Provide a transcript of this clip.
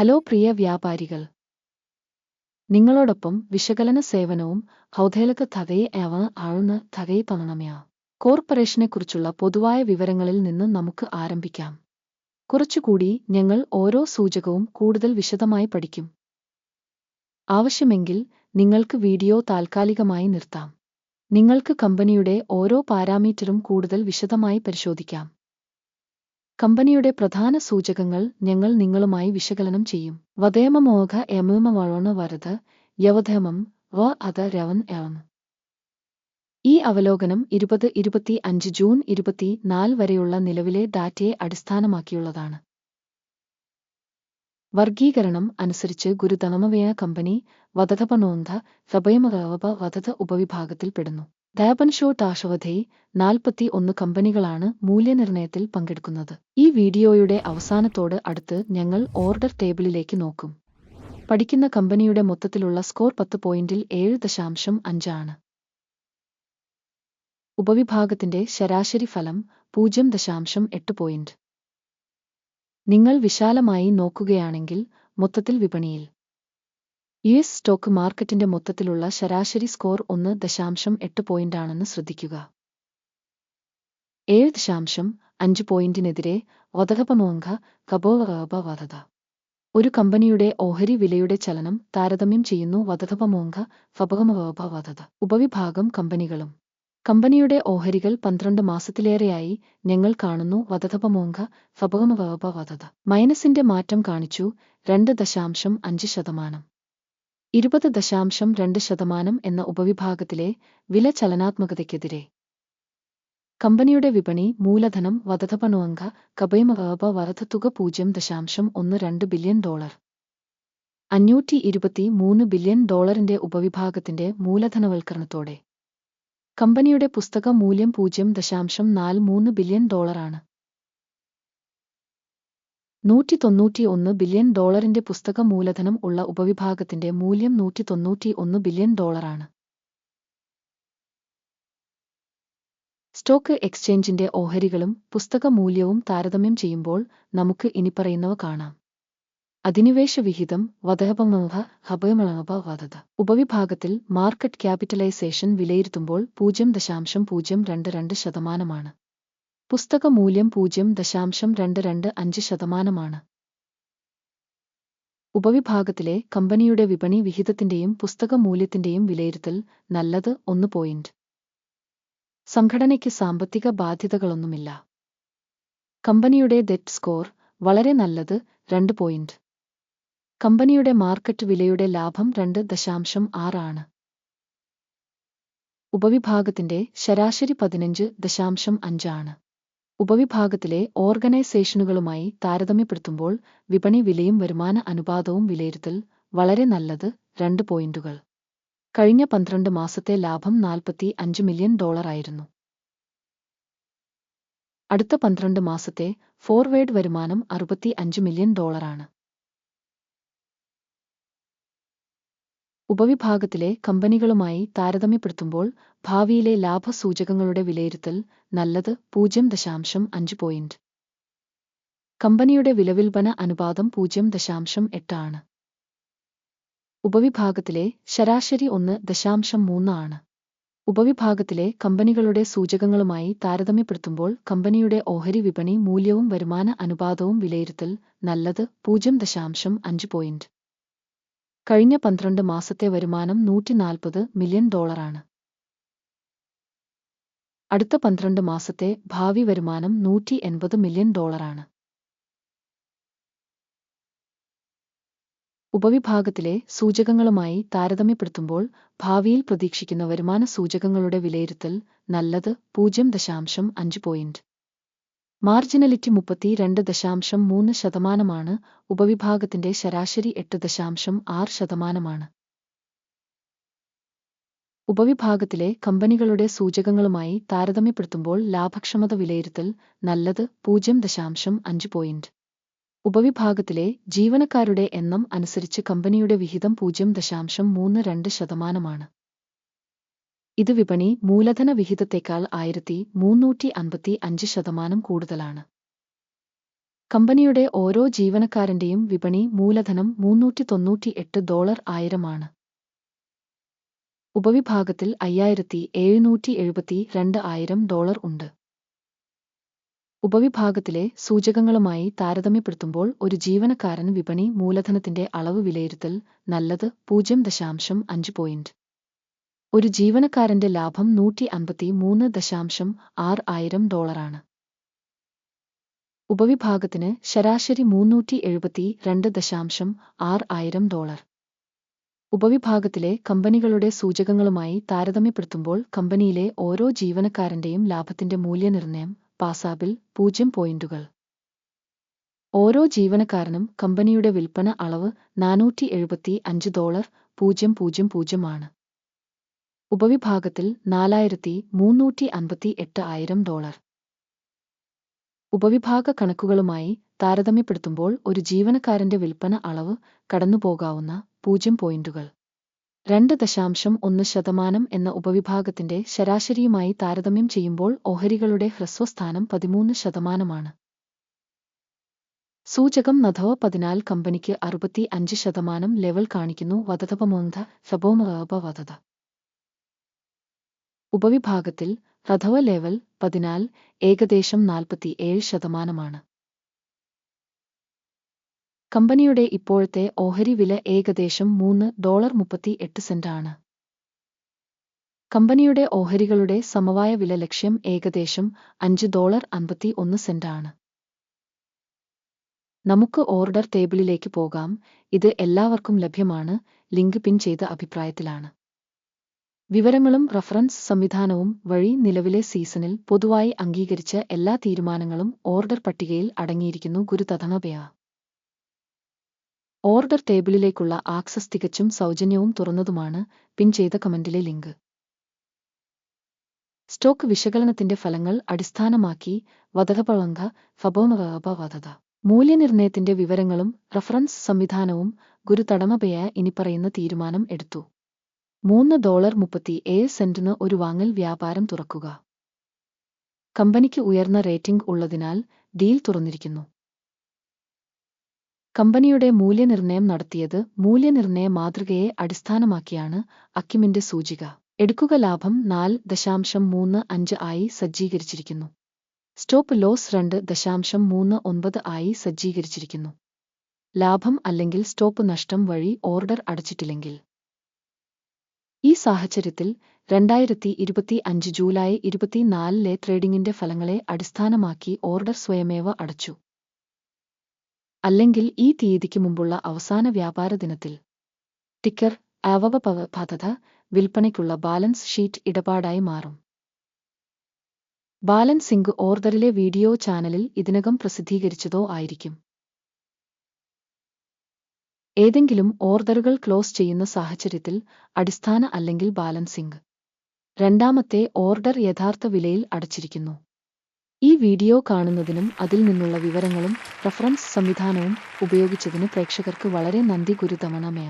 Hello പ്രിയ വ്യാപാരികൾ. നിങ്ങളോടൊപ്പം വിശകലന സേവനവും ഹൗതേലക തകയെ അവ ആഴുന്ന തകയെ പണമയാ കോർപ്പറേഷനെക്കുറിച്ചുള്ള പൊതുവായ വിവരങ്ങളിൽ നിന്ന് നമുക്ക് ആരംഭിക്കാം. കുറച്ചുകൂടി ഞങ്ങൾ ഓരോ സൂചകവും കൂടുതൽ വിശദമായി പഠിക്കും. ആവശ്യമെങ്കിൽ നിങ്ങൾക്ക് വീഡിയോ താൽക്കാലികമായി നിർത്താം. നിങ്ങൾക്ക് കമ്പനിയുടെ ഓരോ പാരാമീറ്ററും കൂടുതൽ വിശദമായി പരിശോധിക്കാം. കമ്പനിയുടെ പ്രധാന സൂചകങ്ങൾ ഞങ്ങൾ നിങ്ങളുമായി വിശകലനം ചെയ്യും. വധേമമോഘ എമമവഴണ വരത് യവധേമം വ അത രവൻ എവൻ. ഈ അവലോകനം ഇരുപത് ഇരുപത്തി അഞ്ച് ജൂൺ ഇരുപത്തി നാല് വരെയുള്ള നിലവിലെ ഡാറ്റയെ അടിസ്ഥാനമാക്കിയുള്ളതാണ്. വർഗീകരണം അനുസരിച്ച് ഗുരുതമവയ കമ്പനി വധതപനോന്ധ സഭയമവ വധത ഉപവിഭാഗത്തിൽപ്പെടുന്നു ദയപൻഷോ ടാഷവധൈ നാൽപ്പത്തി ഒന്ന് കമ്പനികളാണ് മൂല്യനിർണയത്തിൽ പങ്കെടുക്കുന്നത്. ഈ വീഡിയോയുടെ അവസാനത്തോട് അടുത്ത് ഞങ്ങൾ ഓർഡർ ടേബിളിലേക്ക് നോക്കും. പഠിക്കുന്ന കമ്പനിയുടെ മൊത്തത്തിലുള്ള സ്കോർ പത്ത് പോയിന്റിൽ ഏഴ് ദശാംശം അഞ്ചാണ്. ഉപവിഭാഗത്തിന്റെ ശരാശരി ഫലം പൂജ്യം ദശാംശം എട്ട് പോയിന്റ്. നിങ്ങൾ വിശാലമായി നോക്കുകയാണെങ്കിൽ മൊത്തത്തിൽ വിപണിയിൽ യു എസ് സ്റ്റോക്ക് മാർക്കറ്റിന്റെ മൊത്തത്തിലുള്ള ശരാശരി സ്കോർ ഒന്ന് ദശാംശം എട്ട് പോയിന്റാണെന്ന് ശ്രദ്ധിക്കുക. ഏഴ് ദശാംശം അഞ്ച് പോയിന്റിനെതിരെ വധകപമോങ്ക കബോവറബ വധത ഒരു കമ്പനിയുടെ ഓഹരി വിലയുടെ ചലനം താരതമ്യം ചെയ്യുന്നു വധകപമോങ്ക ഫബകമവബ വധത ഉപവിഭാഗം കമ്പനികളും. കമ്പനിയുടെ ഓഹരികൾ പന്ത്രണ്ട് മാസത്തിലേറെയായി ഞങ്ങൾ കാണുന്നു വധതപമോങ്ക ഫബകമവബ വധത മൈനസിന്റെ മാറ്റം കാണിച്ചു രണ്ട് ദശാംശം അഞ്ച് ശതമാനം. ഇരുപത് ദശാംശം രണ്ട് ശതമാനം എന്ന ഉപവിഭാഗത്തിലെ വില ചലനാത്മകതയ്ക്കെതിരെ. കമ്പനിയുടെ വിപണി മൂലധനം വധതപണുവങ്ക കബൈമവബ വധതുക പൂജ്യം ദശാംശം ഒന്ന് രണ്ട് ബില്യൺ ഡോളർ. അഞ്ഞൂറ്റി ഇരുപത്തി മൂന്ന് ബില്യൺ ഡോളറിന്റെ ഉപവിഭാഗത്തിന്റെ മൂലധനവൽക്കരണത്തോടെ. കമ്പനിയുടെ പുസ്തക മൂല്യം പൂജ്യം ദശാംശം നാല് മൂന്ന് ബില്യൺ ഡോളറാണ്. നൂറ്റി തൊണ്ണൂറ്റി ഒന്ന് ബില്യൺ ഡോളറിന്റെ പുസ്തക മൂലധനം ഉള്ള ഉപവിഭാഗത്തിന്റെ മൂല്യം നൂറ്റി തൊണ്ണൂറ്റി ഒന്ന് ബില്യൺ ഡോളറാണ്. സ്റ്റോക്ക് എക്സ്ചേഞ്ചിന്റെ ഓഹരികളും പുസ്തക മൂല്യവും താരതമ്യം ചെയ്യുമ്പോൾ നമുക്ക് ഇനിപ്പറയുന്നവ കാണാം. അധിനിവേശ വിഹിതം വധഹപമഹ ഹബയമളഭ വധത. ഉപവിഭാഗത്തിൽ മാർക്കറ്റ് ക്യാപിറ്റലൈസേഷൻ വിലയിരുത്തുമ്പോൾ പൂജ്യം ദശാംശം പൂജ്യം രണ്ട് രണ്ട് ശതമാനമാണ്. പുസ്തക മൂല്യം പൂജ്യം ദശാംശം രണ്ട് രണ്ട് അഞ്ച് ശതമാനമാണ്. ഉപവിഭാഗത്തിലെ കമ്പനിയുടെ വിപണി വിഹിതത്തിന്റെയും പുസ്തക മൂല്യത്തിന്റെയും വിലയിരുത്തൽ നല്ലത് ഒന്ന് പോയിന്റ് സംഘടനയ്ക്ക് സാമ്പത്തിക ബാധ്യതകളൊന്നുമില്ല. കമ്പനിയുടെ ഡെറ്റ് സ്കോർ വളരെ നല്ലത് രണ്ട് പോയിന്റ് കമ്പനിയുടെ മാർക്കറ്റ് വിലയുടെ ലാഭം രണ്ട് ദശാംശം ആറാണ് ഉപവിഭാഗത്തിന്റെ ശരാശരി പതിനഞ്ച് ദശാംശം അഞ്ചാണ് ഉപവിഭാഗത്തിലെ ഓർഗനൈസേഷനുകളുമായി താരതമ്യപ്പെടുത്തുമ്പോൾ വിപണി വിലയും വരുമാന അനുപാതവും വിലയിരുത്തൽ വളരെ നല്ലത് രണ്ട് പോയിന്റുകൾ. കഴിഞ്ഞ പന്ത്രണ്ട് മാസത്തെ ലാഭം നാൽപ്പത്തി അഞ്ച് മില്യൺ ഡോളറായിരുന്നു അടുത്ത പന്ത്രണ്ട് മാസത്തെ ഫോർവേഡ് വരുമാനം അറുപത്തി അഞ്ച് മില്യൺ ഡോളറാണ് ഉപവിഭാഗത്തിലെ കമ്പനികളുമായി താരതമ്യപ്പെടുത്തുമ്പോൾ ഭാവിയിലെ ലാഭസൂചകങ്ങളുടെ വിലയിരുത്തൽ നല്ലത് പൂജ്യം ദശാംശം അഞ്ച് പോയിന്റ് കമ്പനിയുടെ വിലവിൽപന അനുപാതം പൂജ്യം ദശാംശം എട്ടാണ് ഉപവിഭാഗത്തിലെ ശരാശരി ഒന്ന് ദശാംശം മൂന്നാണ് ഉപവിഭാഗത്തിലെ കമ്പനികളുടെ സൂചകങ്ങളുമായി താരതമ്യപ്പെടുത്തുമ്പോൾ കമ്പനിയുടെ ഓഹരി വിപണി മൂല്യവും വരുമാന അനുപാതവും വിലയിരുത്തൽ നല്ലത് പൂജ്യം ദശാംശം അഞ്ച് പോയിന്റ് കഴിഞ്ഞ പന്ത്രണ്ട് മാസത്തെ വരുമാനം നൂറ്റി നാൽപ്പത് മില്യൺ ഡോളറാണ്. അടുത്ത പന്ത്രണ്ട് മാസത്തെ ഭാവി വരുമാനം നൂറ്റി എൺപത് മില്യൺ ഡോളറാണ്. ഉപവിഭാഗത്തിലെ സൂചകങ്ങളുമായി താരതമ്യപ്പെടുത്തുമ്പോൾ ഭാവിയിൽ പ്രതീക്ഷിക്കുന്ന വരുമാന സൂചകങ്ങളുടെ വിലയിരുത്തൽ നല്ലത് പൂജ്യം ദശാംശം അഞ്ച് പോയിന്റ് മാർജിനലിറ്റി മുപ്പത്തി രണ്ട് ദശാംശം മൂന്ന് ശതമാനമാണ് ഉപവിഭാഗത്തിന്റെ ശരാശരി എട്ട് ദശാംശം ആറ് ശതമാനമാണ്. ഉപവിഭാഗത്തിലെ കമ്പനികളുടെ സൂചകങ്ങളുമായി താരതമ്യപ്പെടുത്തുമ്പോൾ ലാഭക്ഷമത വിലയിരുത്തൽ നല്ലത് പൂജ്യം ദശാംശം അഞ്ച് പോയിന്റ്. ഉപവിഭാഗത്തിലെ ജീവനക്കാരുടെ എണ്ണം അനുസരിച്ച് കമ്പനിയുടെ വിഹിതം പൂജ്യം ദശാംശം മൂന്ന് രണ്ട് ശതമാനമാണ്. ഇത് വിപണി മൂലധന വിഹിതത്തേക്കാൾ ആയിരത്തി മുന്നൂറ്റി അൻപത്തി അഞ്ച് ശതമാനം കൂടുതലാണ്. കമ്പനിയുടെ ഓരോ ജീവനക്കാരന്റെയും വിപണി മൂലധനം മുന്നൂറ്റി തൊണ്ണൂറ്റി എട്ട് ഡോളർ ആയിരമാണ്. ഉപവിഭാഗത്തിൽ അയ്യായിരത്തി എഴുന്നൂറ്റി എഴുപത്തി രണ്ട് ആയിരം ഡോളർ ഉണ്ട്. ഉപവിഭാഗത്തിലെ സൂചകങ്ങളുമായി താരതമ്യപ്പെടുത്തുമ്പോൾ ഒരു ജീവനക്കാരൻ വിപണി മൂലധനത്തിന്റെ അളവ് വിലയിരുത്തൽ നല്ലത് പൂജ്യം ദശാംശം അഞ്ച് പോയിന്റ് ഒരു ജീവനക്കാരന്റെ ലാഭം നൂറ്റി അമ്പത്തി മൂന്ന് ദശാംശം ആറ് ആയിരം ഡോളറാണ്. ഉപവിഭാഗത്തിന് ശരാശരി മുന്നൂറ്റി എഴുപത്തി രണ്ട് ദശാംശം ആറ് ആയിരം ഡോളർ. ഉപവിഭാഗത്തിലെ കമ്പനികളുടെ സൂചകങ്ങളുമായി താരതമ്യപ്പെടുത്തുമ്പോൾ കമ്പനിയിലെ ഓരോ ജീവനക്കാരന്റെയും ലാഭത്തിന്റെ മൂല്യനിർണയം പാസാബിൽ പൂജ്യം പോയിന്റുകൾ. ഓരോ ജീവനക്കാരനും കമ്പനിയുടെ വിൽപ്പന അളവ് നാനൂറ്റി എഴുപത്തി അഞ്ച് ഡോളർ പൂജ്യം പൂജ്യം പൂജ്യമാണ് ഉപവിഭാഗത്തിൽ നാലായിരത്തി മൂന്നൂറ്റി അൻപത്തി എട്ട് ആയിരം ഡോളർ. ഉപവിഭാഗ കണക്കുകളുമായി താരതമ്യപ്പെടുത്തുമ്പോൾ ഒരു ജീവനക്കാരന്റെ വിൽപ്പന അളവ് കടന്നുപോകാവുന്ന പൂജ്യം പോയിന്റുകൾ. രണ്ട് ദശാംശം ഒന്ന് ശതമാനം എന്ന ഉപവിഭാഗത്തിന്റെ ശരാശരിയുമായി താരതമ്യം ചെയ്യുമ്പോൾ ഓഹരികളുടെ ഹ്രസ്വസ്ഥാനം പതിമൂന്ന് ശതമാനമാണ്. സൂചകം നധവ പതിനാല് കമ്പനിക്ക് അറുപത്തി അഞ്ച് ശതമാനം ലെവൽ കാണിക്കുന്നു വധതപമോന്ധ സബോമറബ വധത. ഉപവിഭാഗത്തിൽ റധവ ലെവൽ പതിനാൽ ഏകദേശം നാൽപ്പത്തി ഏഴ് ശതമാനമാണ്. കമ്പനിയുടെ ഇപ്പോഴത്തെ ഓഹരി വില ഏകദേശം മൂന്ന് ഡോളർ മുപ്പത്തി എട്ട് സെന്റാണ്. കമ്പനിയുടെ ഓഹരികളുടെ സമവായ വില ലക്ഷ്യം ഏകദേശം അഞ്ച് ഡോളർ അൻപത്തി ഒന്ന് സെന്റാണ്. നമുക്ക് ഓർഡർ ടേബിളിലേക്ക് പോകാം. ഇത് എല്ലാവർക്കും ലഭ്യമാണ്. ലിങ്ക് പിൻ ചെയ്ത അഭിപ്രായത്തിലാണ്. വിവരങ്ങളും റഫറൻസ് സംവിധാനവും വഴി നിലവിലെ സീസണിൽ പൊതുവായി അംഗീകരിച്ച എല്ലാ തീരുമാനങ്ങളും ഓർഡർ പട്ടികയിൽ അടങ്ങിയിരിക്കുന്നു ഗുരുതഥമപയ ഓർഡർ ടേബിളിലേക്കുള്ള ആക്സസ് തികച്ചും സൗജന്യവും തുറന്നതുമാണ് പിൻ ചെയ്ത കമന്റിലെ ലിങ്ക്. സ്റ്റോക്ക് വിശകലനത്തിന്റെ ഫലങ്ങൾ അടിസ്ഥാനമാക്കി വധകപളങ്ക ഫബോമവധത മൂല്യനിർണയത്തിന്റെ വിവരങ്ങളും റഫറൻസ് സംവിധാനവും ഗുരുതടമപയ ഇനിപ്പറയുന്ന തീരുമാനം എടുത്തു. മൂന്ന് ഡോളർ മുപ്പത്തി ഏഴ് സെന്റിന് ഒരു വാങ്ങൽ വ്യാപാരം തുറക്കുക. കമ്പനിക്ക് ഉയർന്ന റേറ്റിംഗ് ഉള്ളതിനാൽ ഡീൽ തുറന്നിരിക്കുന്നു. കമ്പനിയുടെ മൂല്യനിർണയം നടത്തിയത് മൂല്യനിർണയ മാതൃകയെ അടിസ്ഥാനമാക്കിയാണ് അക്കിമിന്റെ സൂചിക. എടുക്കുക ലാഭം നാല് ദശാംശം മൂന്ന് അഞ്ച് ആയി സജ്ജീകരിച്ചിരിക്കുന്നു. സ്റ്റോപ്പ് ലോസ് രണ്ട് ദശാംശം മൂന്ന് ഒൻപത് ആയി സജ്ജീകരിച്ചിരിക്കുന്നു. ലാഭം അല്ലെങ്കിൽ സ്റ്റോപ്പ് നഷ്ടം വഴി ഓർഡർ അടച്ചിട്ടില്ലെങ്കിൽ. ഈ സാഹചര്യത്തിൽ രണ്ടായിരത്തി ഇരുപത്തി അഞ്ച് ജൂലൈ ഇരുപത്തിനാലിലെ ട്രേഡിംഗിന്റെ ഫലങ്ങളെ അടിസ്ഥാനമാക്കി ഓർഡർ സ്വയമേവ അടച്ചു. അല്ലെങ്കിൽ ഈ തീയതിക്ക് മുമ്പുള്ള അവസാന വ്യാപാര ദിനത്തിൽ. ടിക്കർ അവപപധത വിൽപ്പനയ്ക്കുള്ള ബാലൻസ് ഷീറ്റ് ഇടപാടായി മാറും. ബാലൻസിംഗ് ഓർഡറിലെ വീഡിയോ ചാനലിൽ ഇതിനകം പ്രസിദ്ധീകരിച്ചതോ ആയിരിക്കും. ഏതെങ്കിലും ഓർഡറുകൾ ക്ലോസ് ചെയ്യുന്ന സാഹചര്യത്തിൽ അടിസ്ഥാന അല്ലെങ്കിൽ ബാലൻസിംഗ് രണ്ടാമത്തെ ഓർഡർ യഥാർത്ഥ വിലയിൽ അടച്ചിരിക്കുന്നു. ഈ വീഡിയോ കാണുന്നതിനും അതിൽ നിന്നുള്ള വിവരങ്ങളും റഫറൻസ് സംവിധാനവും ഉപയോഗിച്ചതിന് പ്രേക്ഷകർക്ക് വളരെ നന്ദി ഗുരുതമണമയ.